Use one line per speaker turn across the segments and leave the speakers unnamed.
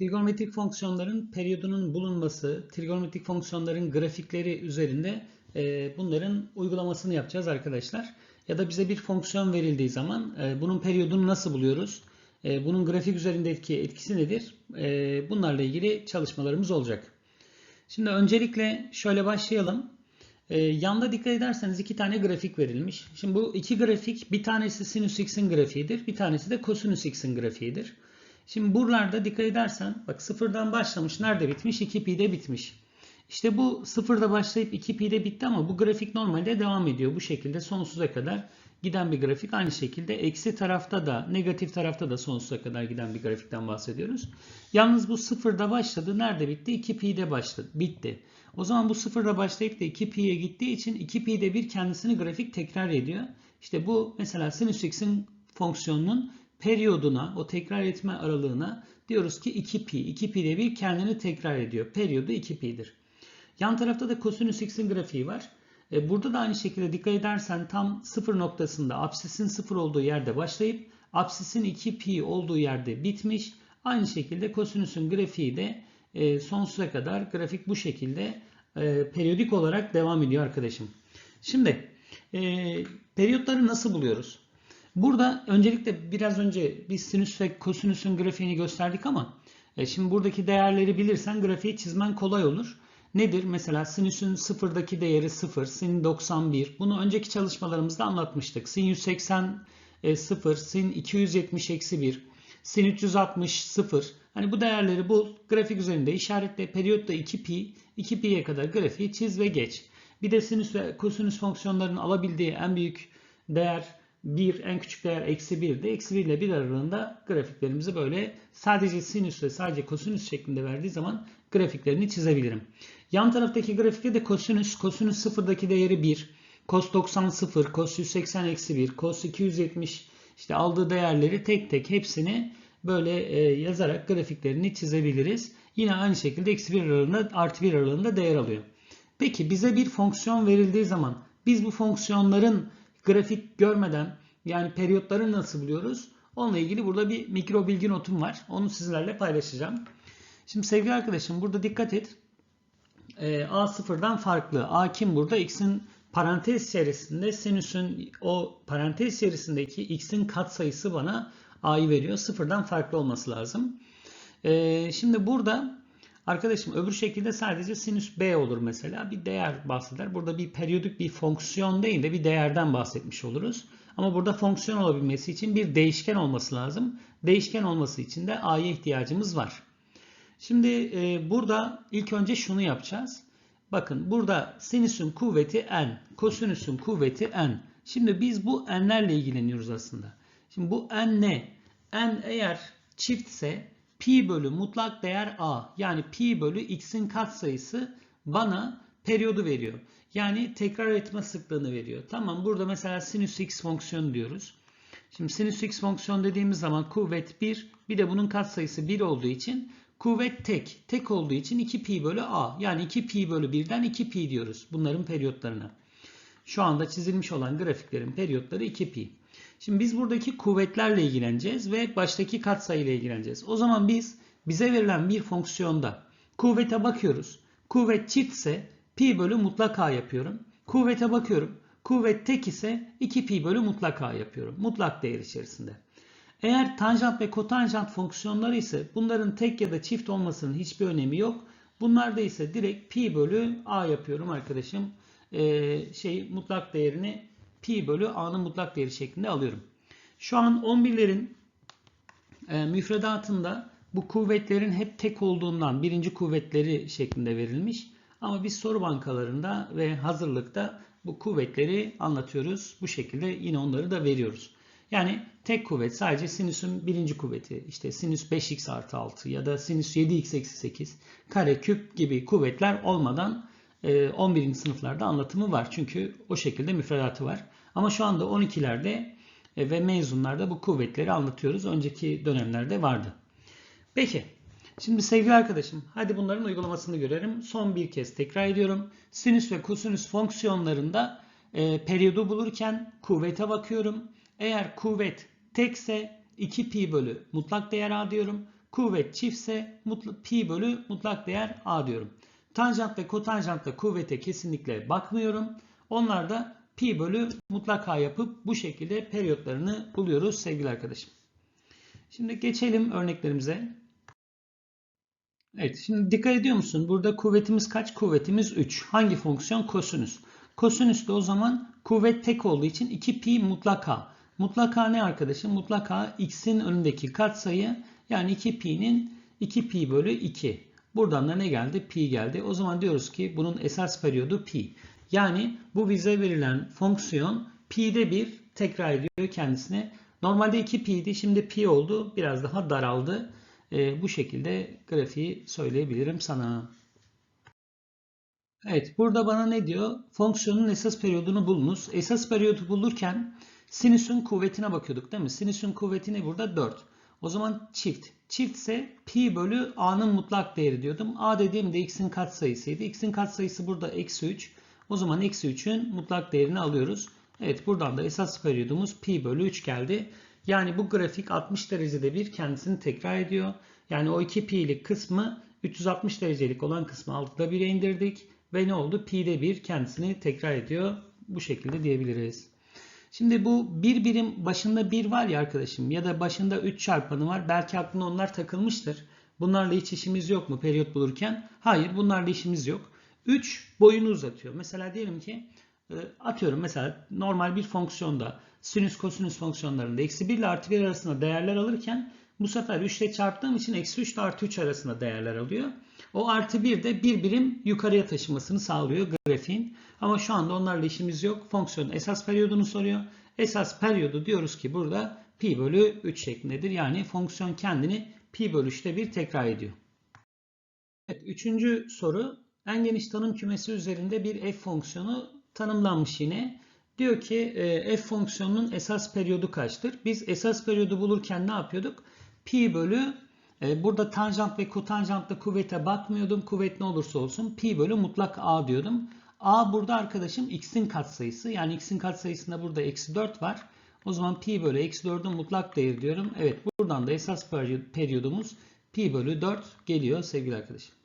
Trigonometrik fonksiyonların periyodunun bulunması, trigonometrik fonksiyonların grafikleri üzerinde e, bunların uygulamasını yapacağız arkadaşlar. Ya da bize bir fonksiyon verildiği zaman e, bunun periyodunu nasıl buluyoruz? E, bunun grafik üzerindeki etkisi nedir? E, bunlarla ilgili çalışmalarımız olacak. Şimdi öncelikle şöyle başlayalım. E, yanda dikkat ederseniz iki tane grafik verilmiş. Şimdi bu iki grafik bir tanesi sinüs x'in grafiğidir, bir tanesi de kosinüs x'in grafiğidir. Şimdi buralarda dikkat edersen bak sıfırdan başlamış. Nerede bitmiş? 2pi'de bitmiş. İşte bu sıfırda başlayıp 2pi'de bitti ama bu grafik normalde devam ediyor. Bu şekilde sonsuza kadar giden bir grafik. Aynı şekilde eksi tarafta da negatif tarafta da sonsuza kadar giden bir grafikten bahsediyoruz. Yalnız bu sıfırda başladı. Nerede bitti? 2pi'de başladı. Bitti. O zaman bu sıfırda başlayıp da 2pi'ye gittiği için 2pi'de bir kendisini grafik tekrar ediyor. İşte bu mesela sinüs x'in fonksiyonunun periyoduna, o tekrar etme aralığına diyoruz ki 2pi. 2pi'de bir kendini tekrar ediyor. Periyodu 2pi'dir. Yan tarafta da kosinüs x'in grafiği var. E, burada da aynı şekilde dikkat edersen tam sıfır noktasında absisin sıfır olduğu yerde başlayıp absisin 2pi olduğu yerde bitmiş. Aynı şekilde kosinüsün grafiği de e, sonsuza kadar grafik bu şekilde e, periyodik olarak devam ediyor arkadaşım. Şimdi periyotları nasıl buluyoruz? Burada öncelikle biraz önce biz sinüs ve kosinüsün grafiğini gösterdik ama şimdi buradaki değerleri bilirsen grafiği çizmen kolay olur. Nedir? Mesela sinüsün sıfırdaki değeri 0, sin 91. Bunu önceki çalışmalarımızda anlatmıştık. Sin 180 0, sin 270 eksi 1, sin 360 0. Hani bu değerleri bul, grafik üzerinde işaretle, periyotta 2pi, 2pi'ye kadar grafiği çiz ve geç. Bir de sinüs ve kosinüs fonksiyonlarının alabildiği en büyük değer 1, en küçük değer eksi 1'de. Eksi 1 ile 1 aralığında grafiklerimizi böyle sadece sinüs ve sadece kosinüs şeklinde verdiği zaman grafiklerini çizebilirim. Yan taraftaki grafikte de kosinüs, kosinüs sıfırdaki değeri 1, cos 90 0, cos 180 eksi 1, cos 270 işte aldığı değerleri tek tek hepsini böyle e, yazarak grafiklerini çizebiliriz. Yine aynı şekilde eksi 1 aralığında artı 1 aralığında değer alıyor. Peki bize bir fonksiyon verildiği zaman biz bu fonksiyonların grafik görmeden yani periyotları nasıl buluyoruz? Onunla ilgili burada bir mikro bilgi notum var. Onu sizlerle paylaşacağım. Şimdi sevgili arkadaşım burada dikkat et. Ee, A sıfırdan farklı. A kim burada? X'in parantez içerisinde sinüsün o parantez içerisindeki x'in katsayısı bana a'yı veriyor. Sıfırdan farklı olması lazım. Ee, şimdi burada arkadaşım öbür şekilde sadece sinüs b olur mesela. Bir değer bahseder. Burada bir periyodik bir fonksiyon değil de bir değerden bahsetmiş oluruz. Ama burada fonksiyon olabilmesi için bir değişken olması lazım. Değişken olması için de a'ya ihtiyacımız var. Şimdi e, burada ilk önce şunu yapacağız. Bakın burada sinüsün kuvveti n, kosinüsün kuvveti n. Şimdi biz bu n'lerle ilgileniyoruz aslında. Şimdi bu n ne? n eğer çiftse pi bölü mutlak değer a yani pi bölü x'in katsayısı bana periyodu veriyor. Yani tekrar etme sıklığını veriyor. Tamam burada mesela sinüs x fonksiyonu diyoruz. Şimdi sinüs x fonksiyon dediğimiz zaman kuvvet 1 bir de bunun katsayısı 1 olduğu için Kuvvet tek. Tek olduğu için 2pi bölü a. Yani 2pi bölü 1'den 2pi diyoruz bunların periyotlarına. Şu anda çizilmiş olan grafiklerin periyotları 2pi. Şimdi biz buradaki kuvvetlerle ilgileneceğiz ve baştaki katsayıyla ilgileneceğiz. O zaman biz bize verilen bir fonksiyonda kuvvete bakıyoruz. Kuvvet çiftse pi bölü mutlak a yapıyorum. Kuvvete bakıyorum. Kuvvet tek ise 2pi bölü mutlak a yapıyorum. Mutlak değer içerisinde. Eğer tanjant ve kotanjant fonksiyonları ise bunların tek ya da çift olmasının hiçbir önemi yok. Bunlarda ise direkt pi bölü a yapıyorum arkadaşım. Ee, şey mutlak değerini pi bölü a'nın mutlak değeri şeklinde alıyorum. Şu an 11'lerin e, müfredatında bu kuvvetlerin hep tek olduğundan birinci kuvvetleri şeklinde verilmiş. Ama biz soru bankalarında ve hazırlıkta bu kuvvetleri anlatıyoruz. Bu şekilde yine onları da veriyoruz. Yani tek kuvvet sadece sinüsün birinci kuvveti işte sinüs 5x artı 6 ya da sinüs 7x eksi 8 kare küp gibi kuvvetler olmadan 11. E, sınıflarda anlatımı var. Çünkü o şekilde müfredatı var. Ama şu anda 12'lerde e, ve mezunlarda bu kuvvetleri anlatıyoruz. Önceki dönemlerde vardı. Peki. Şimdi sevgili arkadaşım hadi bunların uygulamasını görelim. Son bir kez tekrar ediyorum. Sinüs ve kosinüs fonksiyonlarında e, periyodu bulurken kuvvete bakıyorum. Eğer kuvvet tekse 2pi bölü mutlak değer a diyorum. Kuvvet çiftse mutlu, pi bölü mutlak değer a diyorum. Tanjant ve kotanjantta kuvvete kesinlikle bakmıyorum. Onlar da pi bölü mutlak a yapıp bu şekilde periyotlarını buluyoruz sevgili arkadaşım. Şimdi geçelim örneklerimize. Evet şimdi dikkat ediyor musun? Burada kuvvetimiz kaç? Kuvvetimiz 3. Hangi fonksiyon? Kosinüs. Kosinüs de o zaman kuvvet tek olduğu için 2 pi mutlak a. Mutlak a ne arkadaşım? Mutlak a x'in önündeki katsayı yani 2 pi'nin 2 pi bölü 2. Buradan da ne geldi? Pi geldi. O zaman diyoruz ki bunun esas periyodu pi. Yani bu bize verilen fonksiyon pi'de bir tekrar ediyor kendisine. Normalde 2 pi'ydi şimdi pi oldu. Biraz daha daraldı. Ee, bu şekilde grafiği söyleyebilirim sana. Evet burada bana ne diyor? Fonksiyonun esas periyodunu bulunuz. Esas periyodu bulurken sinüsün kuvvetine bakıyorduk değil mi? Sinüsün kuvveti ne burada? 4. O zaman çift. Çiftse pi bölü a'nın mutlak değeri diyordum. a dediğimde x'in katsayısıydı. x'in katsayısı burada eksi 3. O zaman eksi 3'ün mutlak değerini alıyoruz. Evet buradan da esas periyodumuz pi bölü 3 geldi. Yani bu grafik 60 derecede bir kendisini tekrar ediyor. Yani o 2 pi'lik kısmı 360 derecelik olan kısmı 6'da 1'e indirdik. Ve ne oldu? Pi'de 1 kendisini tekrar ediyor. Bu şekilde diyebiliriz. Şimdi bu bir birim başında 1 var ya arkadaşım ya da başında 3 çarpanı var. Belki aklına onlar takılmıştır. Bunlarla hiç işimiz yok mu periyot bulurken? Hayır bunlarla işimiz yok. 3 boyunu uzatıyor. Mesela diyelim ki atıyorum mesela normal bir fonksiyonda sinüs kosinüs fonksiyonlarında eksi 1 ile artı 1 arasında değerler alırken bu sefer 3 ile çarptığım için eksi 3 ile artı 3 arasında değerler alıyor. O artı 1 de bir birim yukarıya taşımasını sağlıyor grafiğin. Ama şu anda onlarla işimiz yok. Fonksiyonun esas periyodunu soruyor. Esas periyodu diyoruz ki burada pi bölü 3 şeklindedir. Yani fonksiyon kendini pi bölü 3'te bir tekrar ediyor. Evet, üçüncü soru. En geniş tanım kümesi üzerinde bir f fonksiyonu tanımlanmış yine. Diyor ki e, f fonksiyonunun esas periyodu kaçtır? Biz esas periyodu bulurken ne yapıyorduk? Pi bölü burada tanjant ve kotanjantla kuvvete bakmıyordum. Kuvvet ne olursa olsun pi bölü mutlak a diyordum. a burada arkadaşım x'in katsayısı. Yani x'in katsayısında burada eksi 4 var. O zaman pi bölü eksi 4'ün mutlak değeri diyorum. Evet buradan da esas periyodumuz pi bölü 4 geliyor sevgili arkadaşım.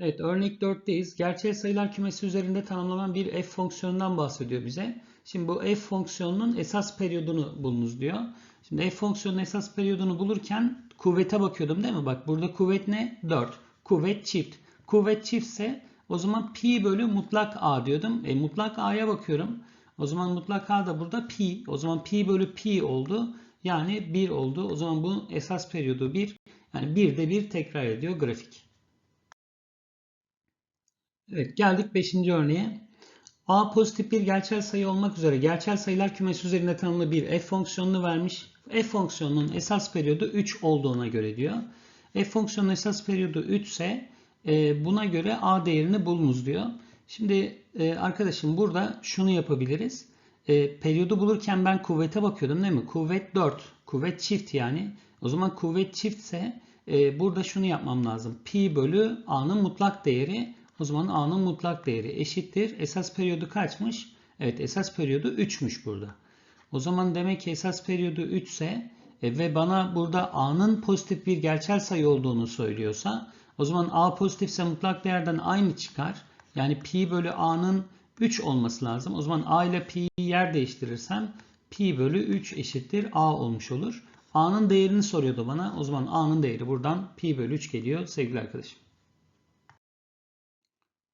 Evet örnek 4'teyiz. Gerçel sayılar kümesi üzerinde tanımlanan bir f fonksiyonundan bahsediyor bize. Şimdi bu f fonksiyonunun esas periyodunu bulunuz diyor. Şimdi f fonksiyonun esas periyodunu bulurken kuvvete bakıyordum değil mi? Bak burada kuvvet ne? 4. Kuvvet çift. Kuvvet çiftse o zaman pi bölü mutlak a diyordum. E, mutlak a'ya bakıyorum. O zaman mutlak a da burada pi. O zaman pi bölü pi oldu. Yani 1 oldu. O zaman bunun esas periyodu 1. Yani 1 de 1 tekrar ediyor grafik. Evet geldik 5. örneğe. A pozitif bir gerçel sayı olmak üzere gerçel sayılar kümesi üzerinde tanımlı bir f fonksiyonunu vermiş. f fonksiyonunun esas periyodu 3 olduğuna göre diyor. f fonksiyonunun esas periyodu 3 ise e, buna göre a değerini bulunuz diyor. Şimdi e, arkadaşım burada şunu yapabiliriz. E, periyodu bulurken ben kuvvete bakıyordum değil mi? Kuvvet 4. Kuvvet çift yani. O zaman kuvvet çiftse burada şunu yapmam lazım. Pi bölü a'nın mutlak değeri o zaman A'nın mutlak değeri eşittir. Esas periyodu kaçmış? Evet esas periyodu 3'müş burada. O zaman demek ki esas periyodu 3 ise e, ve bana burada A'nın pozitif bir gerçel sayı olduğunu söylüyorsa o zaman A pozitifse mutlak değerden aynı çıkar. Yani pi bölü A'nın 3 olması lazım. O zaman A ile pi'yi yer değiştirirsem pi bölü 3 eşittir A olmuş olur. A'nın değerini soruyordu bana. O zaman A'nın değeri buradan pi bölü 3 geliyor sevgili arkadaşım.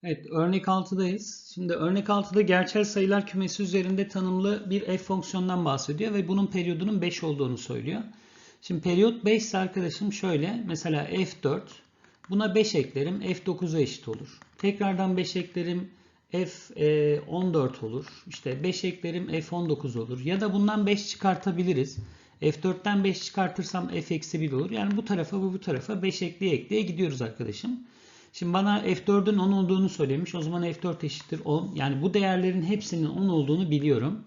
Evet, örnek 6'dayız. Şimdi örnek 6'da gerçel sayılar kümesi üzerinde tanımlı bir f fonksiyonundan bahsediyor ve bunun periyodunun 5 olduğunu söylüyor. Şimdi periyot 5 ise arkadaşım şöyle, mesela f4, buna 5 eklerim, f9'a eşit olur. Tekrardan 5 eklerim, f14 olur. İşte 5 eklerim, f19 olur. Ya da bundan 5 çıkartabiliriz. f4'ten 5 çıkartırsam f-1 olur. Yani bu tarafa ve bu tarafa 5 ekleye ekleye gidiyoruz arkadaşım. Şimdi bana F4'ün 10 olduğunu söylemiş. O zaman F4 eşittir 10. Yani bu değerlerin hepsinin 10 olduğunu biliyorum.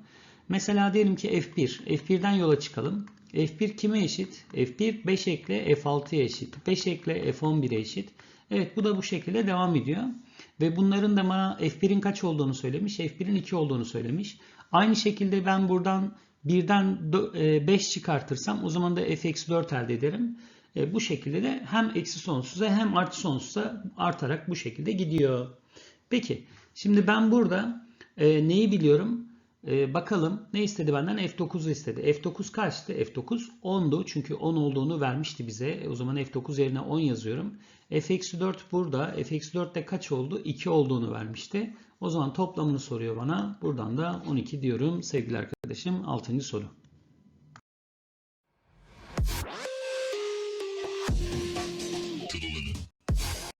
Mesela diyelim ki F1. F1'den yola çıkalım. F1 kime eşit? F1 5 ekle F6'ya eşit. 5 ekle F11'e eşit. Evet bu da bu şekilde devam ediyor. Ve bunların da bana F1'in kaç olduğunu söylemiş. F1'in 2 olduğunu söylemiş. Aynı şekilde ben buradan birden 5 çıkartırsam o zaman da f eksi 4 elde ederim. E, bu şekilde de hem eksi sonsuza hem artı sonsuza artarak bu şekilde gidiyor. Peki şimdi ben burada e, neyi biliyorum? E, bakalım ne istedi benden? F9'u istedi. F9 kaçtı? F9 10'du. Çünkü 10 olduğunu vermişti bize. E, o zaman F9 yerine 10 yazıyorum. F-4 burada. F-4 de kaç oldu? 2 olduğunu vermişti. O zaman toplamını soruyor bana. Buradan da 12 diyorum sevgili arkadaşım. 6. soru.